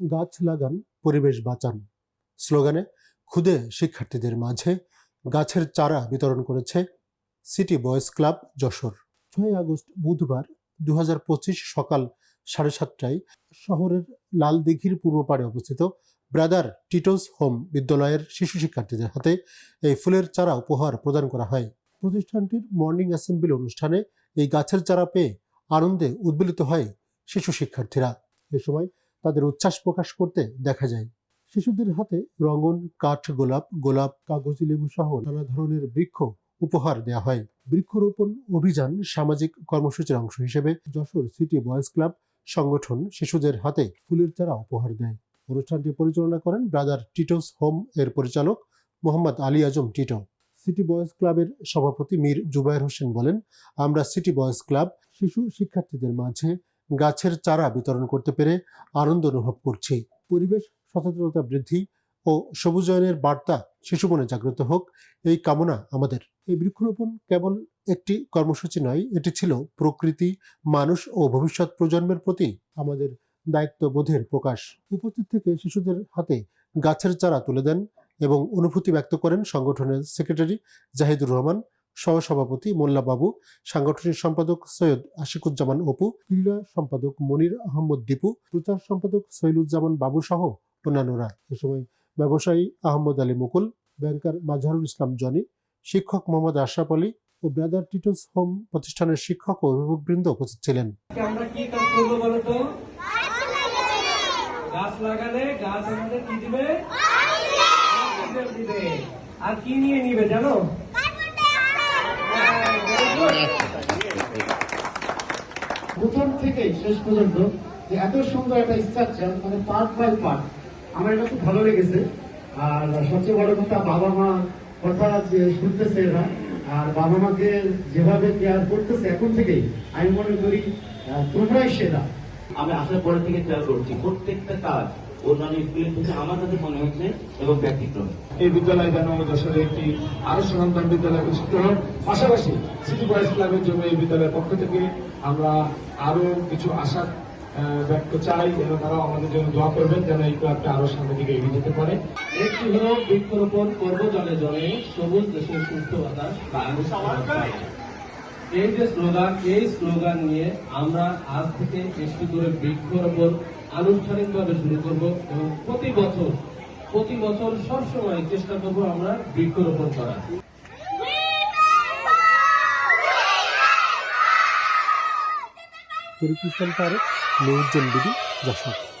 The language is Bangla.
গাছ লাগান, পরিবেশ বাঁচান। স্লোগানে ক্ষুদে শিক্ষার্থীদের মাঝে গাছের চারা বিতরণ করেছে সিটি বয়েজ ক্লাব যশোর। ছয় আগস্ট, বুধবার দু হাজার পঁচিশ সকাল সাড়ে সাতটায় শহরের লালদিঘির পূর্ব পাড়ে অবস্থিত ব্রাদার টিটোস হোম বিদ্যালয়ের শিশু শিক্ষার্থীদের হাতে এই ফুলের চারা উপহার প্রদান করা হয়। প্রতিষ্ঠানটির মর্নিং অ্যাসেম্বলি অনুষ্ঠানে এই গাছের চারা পেয়ে আনন্দে উদ্বেলিত হয় শিশু শিক্ষার্থীরা। এ সময় তাদের উচ্ছ্বাস প্রকাশ করতে দেখা যায়। শিশুদের হাতে রঙন, কাঠ, গোলাপ গোলাপ, কাগজি, লেবু সহ নানা ধরনের বৃক্ষ উপহার দেওয়া হয়। বৃক্ষরোপণ অভিযান সামাজিক কর্মসূচির অংশ হিসেবে যশোর সিটি বয়েজ ক্লাব সংগঠন শিশুদের হাতে ফুলের চারা উপহার দেয়। অনুষ্ঠানটি পরিচালনা করেন ব্রাদার টিটোস হোম, এর পরিচালক মোহাম্মদ আলী আজম টিটো। সিটি বয়েজ ক্লাবের সভাপতি মীর জুবায়ের হোসেন বলেন, আমরা সিটি বয়েজ ক্লাব শিশু শিক্ষার্থীদের মাঝে গাছের চারা বিতরণ করতে পেরে আনন্দ অনুভব করছি। পরিবেশ সচেতনতা বৃদ্ধি ও সবুজায়নের বার্তা শিশু মনে জাগ্রত হোক, এই কামনা আমাদের। এই বৃক্ষরোপণ কেবল একটি কর্মসূচি নয়, এটি ছিল প্রকৃতি, মানুষ ও ভবিষ্যৎ প্রজন্মের প্রতি আমাদের দায়িত্ববোধের প্রকাশ। উপস্থিত থেকে শিশুদের হাতে গাছের চারা তুলে দেন এবং অনুভূতি ব্যক্ত করেন সংগঠনের সেক্রেটারি জাহিদুর রহমান। সহসভাপতি মোল্লা বাবু সাংগঠনিক সম্পাদক সৈয়দ আশিকুজ্জামান অপু ক্রীড়া সম্পাদক মনির আহমদ দীপু প্রচার সম্পাদক সৈলুজ্জামান বাবু সহ অন্যান্যরা। এ সময় ব্যবসায়ী আহমদ আলী মুকুল ব্যাংকার মাজহারুল ইসলাম জনি শিক্ষক মোহাম্মদ আশরাফ আলী ও ব্রাদার টিটোস হোম প্রতিষ্ঠানের শিক্ষক ও অভিভাবকবৃন্দ উপস্থিত ছিলেন। আমরা কি কাজ করব বলো গাছ লাগালে গাছ আমাদের কি দিবে? আর কি নিয়ে নিবে জানো? থেকে শেষ পর্যন্ত যে এত সুন্দর একটা স্ট্রাকচার মানে পার্ট বাই পার্ট আমার এটা খুব ভালো লেগেছে। আর সবচেয়ে বড় কথা বাবা মা কথা যে শুনতেছে এরা, আর বাবা মাকে যেভাবে কেয়ার করতেছে, এখন থেকেই আমি মনে করি তোমরাই সেরা। আমি আসার পরে থেকে খেয়াল করছি। প্রত্যেকটা কাজ এবং এই বিদ্যালয় যেন যশোরে একটি আরও সুনামদান বিদ্যালয় প্রতিষ্ঠিত হয় পাশাপাশি সিটি বয়েজ ক্লাবের জন্য এই বিদ্যালয়ের পক্ষ থেকে আমরা আরও কিছু আশা ব্যক্ত চাই এবং তারা আমাদের জন্য দোয়া করবেন যেন এই ক্লাবটা আরও সামনের দিকে এগিয়ে যেতে পারে। একটি হলো বৃক্ষরোপণ করব জলে জলে, সবুজ দেশের সুস্থ বাতাস। এই যে স্লোগান, এই স্লোগান নিয়ে আমরা আজ থেকে একটি করে বৃক্ষরোপণ আনুষ্ঠানিকভাবে শুরু করব এবং প্রতি বছর প্রতি বছর সবসময় চেষ্টা করব আমরা বৃক্ষরোপণ ইসলাম তারেক নিউজ বিডি যশোর।